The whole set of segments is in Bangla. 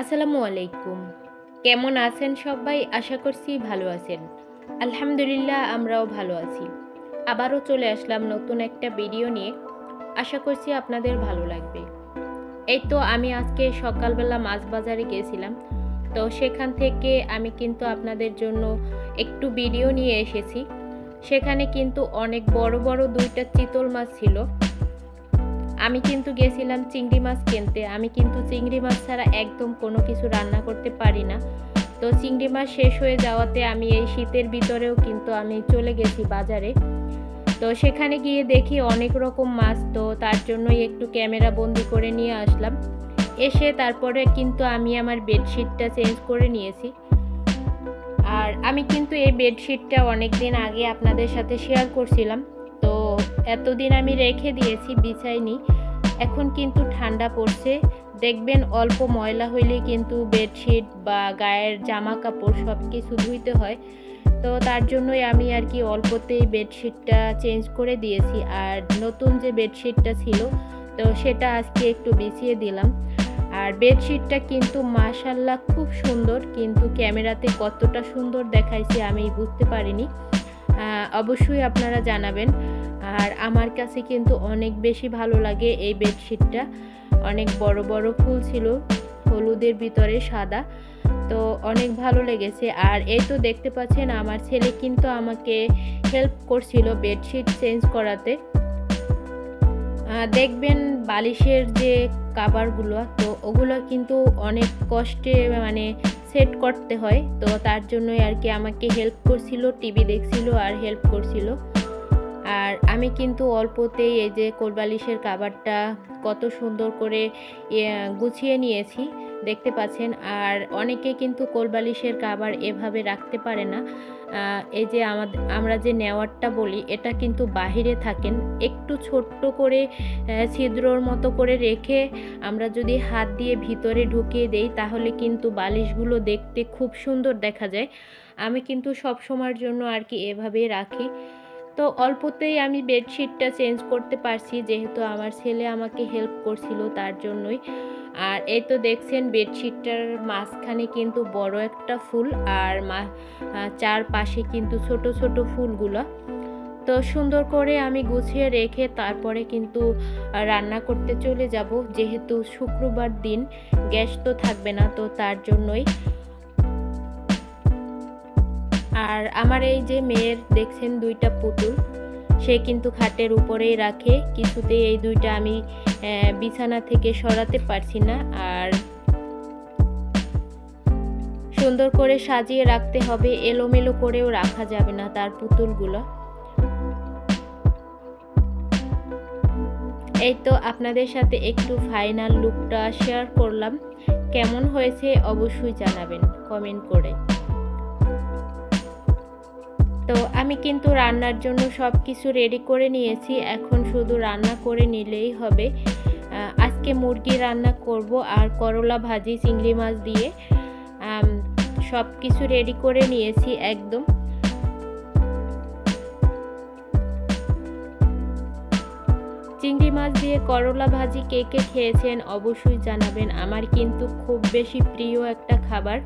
আসসালামু আলাইকুম। কেমন আছেন সবাই? আশা করছি ভালো আছেন। আলহামদুলিল্লাহ, আমরাও ভালো আছি। আবারও চলে আসলাম নতুন একটা ভিডিও নিয়ে। আশা করছি আপনাদের ভালো লাগবে। এই তো আমি আজকে সকালবেলা মাছ বাজারে গিয়েছিলাম তো সেখান থেকে আমি কিন্তু আপনাদের জন্য একটু ভিডিও নিয়ে এসেছি। সেখানে কিন্তু অনেক বড় বড় দুইটা চিতল মাছ ছিল। আমি কিন্তু গেছিলাম চিংড়ি মাছ কিনতে। আমি কিন্তু চিংড়ি মাছ ছাড়া একদম কোনো কিছু রান্না করতে পারি না। তো চিংড়ি মাছ শেষ হয়ে যাওয়াতে আমি এই শীতের ভিতরেও কিন্তু আমি চলে গেছি বাজারে। তো সেখানে গিয়ে দেখি অনেক রকম মাছ, তো তার জন্যই একটু ক্যামেরা বন্দি করে নিয়ে আসলাম। এসে তারপরে কিন্তু আমি আমার বেডশিটটা চেঞ্জ করে নিয়েছি। আর আমি কিন্তু এই বেডশিটটা অনেক দিন আগে আপনাদের সাথে শেয়ার করছিলাম। এতদিন আমি রেখে দিয়েছি, বিছাইনি। এখন কিন্তু ঠান্ডা পড়ছে। দেখবেন অল্প ময়লা হইলে কিন্তু বেডশিট বা গায়ের জামা কাপড় সব কিছু ধুইতে হয়। তো তার জন্যই আমি আর কি অল্পতেই বেডশিটটা চেঞ্জ করে দিয়েছি। আর নতুন যে বেডশিটটা ছিল, তো সেটা আজকে একটু বিছিয়ে দিলাম। আর বেডশিটটা কিন্তু মাশাল্লাহ খুব সুন্দর, কিন্তু ক্যামেরাতে কতটা সুন্দর দেখাইছে আমি বুঝতে পারিনি। অবশ্যই আপনারা জানাবেন। আর আমার কাছে কিন্তু অনেক বেশি ভালো লাগে এই বেডশিটটা। অনেক বড় বড় ফুল ছিল, হলুদের ভিতরে সাদা, তো অনেক ভালো লেগেছে। আর এই তো দেখতে পাচ্ছেন, আমার ছেলে কিন্তু আমাকে হেল্প করছিল বেডশিট চেঞ্জ করাতে। দেখবেন বালিশের যে কাবারগুলো তো ওগুলো কিন্তু অনেক কষ্টে মানে সেট করতে হয়। তো তার জন্যই আর কি আমাকে হেল্প করছিল টিভি দেখছিল আর হেল্প করছিল। আর আমি কিন্তু অল্পতেই এই যে কোলবালিশের কাবারটা কত সুন্দর করে গুছিয়ে নিয়েছি, দেখতে পাচ্ছেন। আর অনেকে কিন্তু কোলবালিশের কাবার এভাবে রাখতে পারে না। এই যে আমাদের আমরা যে নেওয়ারটা বলি, এটা কিন্তু বাহিরে থাকেন। একটু ছোট্ট করে ছিদ্রর মতো করে রেখে আমরা যদি হাত দিয়ে ভিতরে ঢুকিয়ে দেই, তাহলে কিন্তু বালিশগুলো দেখতে খুব সুন্দর দেখা যায়। আমি কিন্তু সব সময়ের জন্য আর কি এভাবেই রাখি। তো অল্পতেই আমি বেডশিটটা চেঞ্জ করতে পারছি, যেহেতু আমার ছেলে আমাকে হেল্প করছিল তার জন্যই। আর এই তো দেখছেন বেডশিটটার মাঝখানে কিন্তু বড় একটা ফুল আর মা চারপাশে কিন্তু ছোট ছোট ফুলগুলো। তো সুন্দর করে আমি গুছিয়ে রেখে তারপরে কিন্তু রান্না করতে চলে যাব। যেহেতু শুক্রবার দিন, গ্যাস তো থাকবে না, তো তার জন্যই আর আমার এই যে মেয়ের দেখছেন দুইটা পুতুল, সে কিন্তু খাটের উপরেই রাখে। কিছুতে এই দুইটা আমি বিছানা থেকে সরাতে পারছি না। আর সুন্দর করে সাজিয়ে রাখতে হবে, এলোমেলো করেও রাখা যাবে না তার পুতুলগুলো। এই তো আপনাদের সাথে একটু ফাইনাল লুকটা শেয়ার করলাম। কেমন হয়েছে অবশ্যই জানাবেন কমেন্ট করে। তো আমি কিন্তু রান্নার জন্য সব কিছু রেডি করে নিয়েছি। এখন শুধু রান্না করে নিলেই হবে। আজকে মুরগি রান্না করব আর করলা ভাজি, চিংড়ি মাছ দিয়ে। সব কিছু রেডি করে নিয়েছি একদম। চিংড়ি মাছ দিয়ে করলা ভাজি কে কে খেয়েছেন অবশ্যই জানাবেন। আমার কিন্তু খুব বেশি প্রিয় একটা খাবার।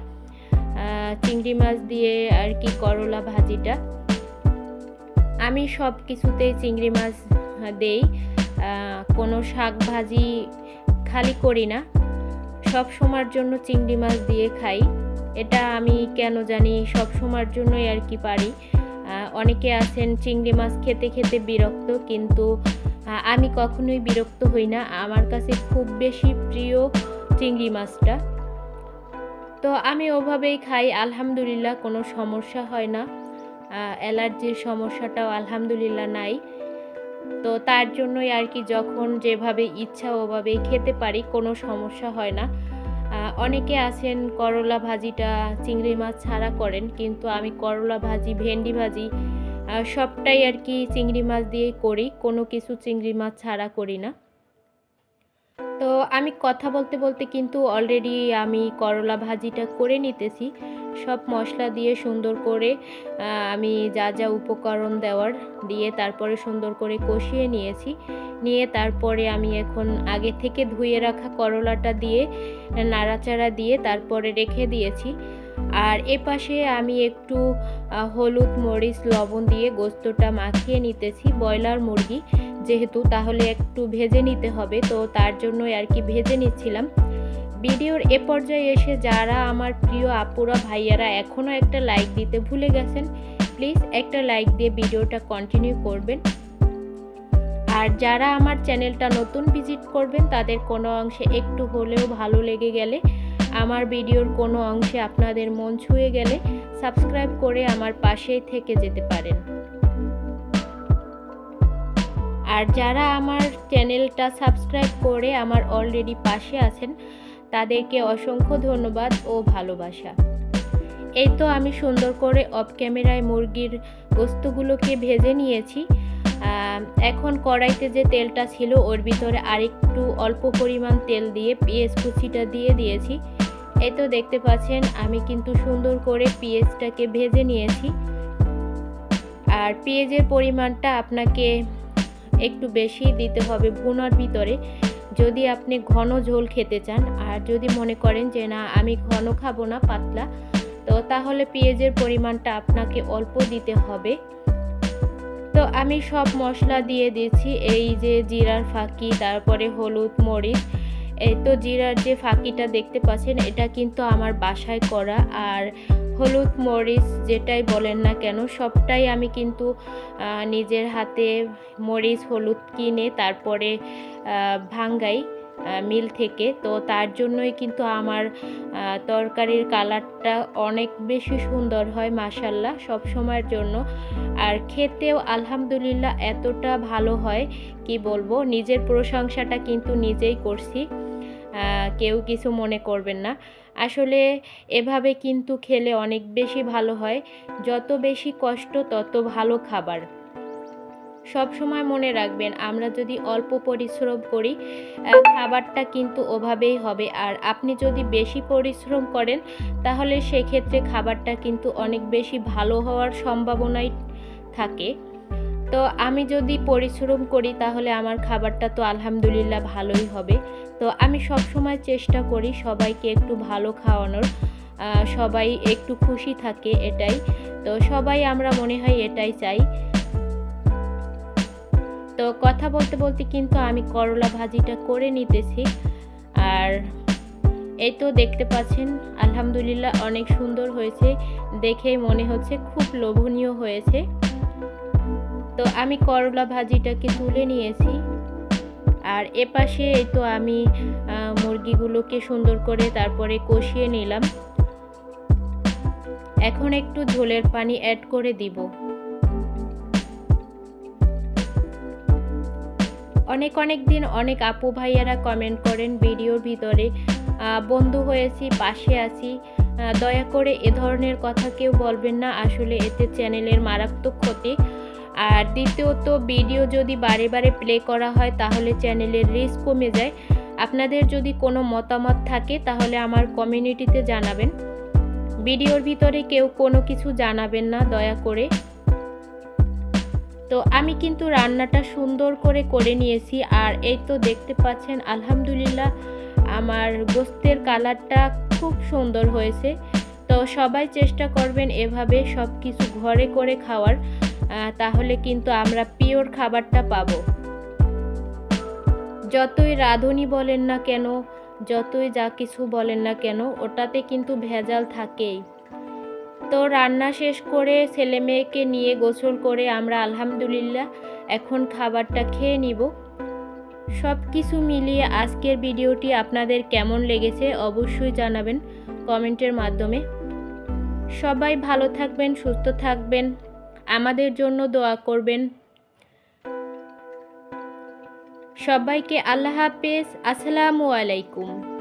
চিংড়ি মাছ দিয়ে আর কি করলা ভাজিটা। আমি সব কিছুতেই চিংড়ি মাছ দেই। কোনো শাক ভাজি খালি করি না। সব সময়ের জন্য চিংড়ি মাছ দিয়ে খাই। এটা আমি কেন জানি সব সময়ের জন্যই আর কি পারি। অনেকে আছেন চিংড়ি মাছ খেতে খেতে বিরক্ত, কিন্তু আমি কখনোই বিরক্ত হই না। আমার কাছে খুব বেশি প্রিয় চিংড়ি মাছটা। তো আমি ওভাবেই খাই, আলহামদুলিল্লাহ কোনো সমস্যা হয় না। অ্যালার্জির সমস্যাটাও আলহামদুলিল্লাহ নাই। তো তার জন্যই আর কি যখন যেভাবে ইচ্ছা ওভাবেই খেতে পারি, কোনো সমস্যা হয় না। অনেকে আছেন করলা ভাজিটা চিংড়ি মাছ ছাড়া করেন, কিন্তু আমি করলা ভাজি, ভেন্ডি ভাজি সবটাই আর কি চিংড়ি মাছ দিয়েই করি। কোনো কিছু চিংড়ি মাছ ছাড়া করি না। তো আমি কথা বলতে বলতে কিন্তু অলরেডি আমি করলা ভাজিটা করে নিতেছি। সব মশলা দিয়ে সুন্দর করে আমি যা যা উপকরণ দেওয়ার দিয়ে তারপরে সুন্দর করে কষিয়ে নিয়েছি। নিয়ে তারপরে আমি এখন আগে থেকে ধুয়ে রাখা করলাটা দিয়ে, নাড়াচাড়া দিয়ে তারপরে রেখে দিয়েছি। আর এ পাশে আমি একটু হলুদ মরিচ লবণ দিয়ে গোস্তটা মাখিয়ে নিতেছি, ব্রয়লার মুরগি। যেহেতু তাহলে একটু ভেজে নিতে হবে, তো তার জন্যই আর কি ভেজে নিচ্ছিলাম। ভিডিওর এ পর্যায়ে এসে যারা আমার প্রিয় আপুরা ভাইয়ারা এখনও একটা লাইক দিতে ভুলে গেছেন, প্লিজ একটা লাইক দিয়ে ভিডিওটা কন্টিনিউ করবেন। আর যারা আমার চ্যানেলটা নতুন ভিজিট করবেন, তাদের কোনো অংশে একটু হলেও ভালো লেগে গেলে, আমার ভিডিওর কোনো অংশে আপনাদের মন ছুঁয়ে গেলে, সাবস্ক্রাইব করে আমার পাশেই থেকে যেতে পারেন। আর যারা আমার চ্যানেলটা সাবস্ক্রাইব করে আমার অলরেডি পাশে আছেন, তাদেরকে অসংখ্য ধন্যবাদ ও ভালোবাসা। এই তো আমি সুন্দর করে অফ ক্যামেরায় মুরগির বস্তুগুলোকে ভেজে নিয়েছি। এখন কড়াইতে যে তেলটা ছিল, ওর ভিতরে আরেকটু অল্প পরিমাণ তেল দিয়ে পেঁয়াজ কুচিটা দিয়ে দিয়েছি। এই তো দেখতে পাচ্ছেন, আমি কিন্তু সুন্দর করে পেঁয়াজটাকে ভেজে নিয়েছি। আর পেঁয়াজের পরিমাণটা আপনাকে একটু বেশি দিতে হবে ভুনার ভিতরে। যদি আপনি ঘন ঝোল খেতে চান, আর যদি মনে করেন যে না, আমি ঘন খাব না পাতলা, তো তাহলে পেঁয়াজের পরিমাণটা আপনাকে অল্প দিতে হবে। তো আমি সব মশলা দিয়ে দিয়েছি, এই যে জিরার ফাঁকি, তারপরে হলুদ মরিচ এই তো জিরার যে ফাঁকিটা দেখতে পাচ্ছেন, এটা কিন্তু আমার বাসায় করা। আর হলুদ মরিচ যেটাই বলেন না কেন, সবটাই আমি কিন্তু নিজের হাতে মরিচ, হলুদ কিনে তারপরে ভাঙ্গাই। মিল থেকে। তো তার জন্যই কিন্তু আমার তরকারির কালারটা অনেক বেশি সুন্দর হয় মাসাল্লাহ সব সময়ের জন্য। আর খেতেও আলহামদুলিল্লাহ এতটা ভালো হয়, কি বলব, নিজের প্রশংসাটা কিন্তু নিজেই করছি। কেউ কিছু মনে করবেন না। আসলে এভাবে কিন্তু খেলে অনেক বেশি ভালো হয়। যত বেশি কষ্ট, তত ভালো খাবার। সব সময় মনে রাখবেন, আমরা যদি অল্প পরিশ্রম করি খাবারটা কিন্তু ওভাবেই হবে। আর আপনি যদি বেশি পরিশ্রম করেন, তাহলে সেক্ষেত্রে খাবারটা কিন্তু অনেক বেশি ভালো হওয়ার সম্ভাবনাই থাকে। তো আমি যদি পরিশ্রম করি, তাহলে আমার খাবারটা তো আলহামদুলিল্লাহ ভালোই হবে। তো আমি সব সময় চেষ্টা করি সবাইকে একটু ভালো খাওয়ানোর। সবাই একটু খুশি থাকে এটাই। তো সবাই আমরা মনে হয় এটাই চাই। তো কথা বলতে বলতে কিন্তু আমি করলা ভাজিটা করে নিতেছি। আর এই তো দেখতে পাচ্ছেন, আলহামদুলিল্লাহ অনেক সুন্দর হয়েছে। দেখেই মনে হচ্ছে খুব লোভনীয় হয়েছে। তো আমি করলা ভাজিটাকে তুলে নিয়েছি। আর এপাশে এই তো আমি মুরগিগুলোকে সুন্দর করে তারপরে কষিয়ে নিলাম। এখন একটু ঝোলের পানি অ্যাড করে দিব। অনেক অনেক দিন অনেক আপু ভাইয়ারা কমেন্ট করেন ভিডিওর ভিতরে বন্ধু হয়েছি, পাশে আছি দয়া করে এ ধরনের কথা কেউ বলবেন না, আসলে এতে চ্যানেলের মারাত্মক ক্ষতি। আর দ্বিতীয়ত, ভিডিও যদি বারে বারে প্লে করা হয়, তাহলে চ্যানেলের রিস্ক কমে যায়। আপনাদের যদি কোনো মতামত থাকে, তাহলে আমার কমিউনিটিতে জানাবেন। ভিডিওর ভিতরে কেউ কোনো কিছু জানাবেন না, দয়া করে। তো আমি কিন্তু রান্নাটা সুন্দর করে করে নিয়েছি আর এই তো দেখতে পাচ্ছেন, আলহামদুলিল্লাহ আমার গোস্তের কালারটা খুব সুন্দর হয়েছে। তো সবাই চেষ্টা করবেন এভাবে সব কিছু ঘরে করে খাওয়ার তাহলে কিন্তু আমরা পিওর খাবারটা পাবো। যতই রাঁধুনি বলেন না কেন, যতই যা কিছু বলেন না কেন, ওটাতে কিন্তু ভেজাল থাকেই। তো রান্না শেষ করে ছেলে মেয়েকে নিয়ে গোসল করে আমরা আলহামদুলিল্লাহ এখন খাবারটা খেয়ে নিব। সব কিছু মিলিয়ে আজকের ভিডিওটি আপনাদের কেমন লেগেছে অবশ্যই জানাবেন কমেন্টের মাধ্যমে। সবাই ভালো থাকবেন, সুস্থ থাকবেন, আমাদের জন্য দোয়া করবেন। সবাইকে আল্লাহ হাফেজ, আসসালামু আলাইকুম।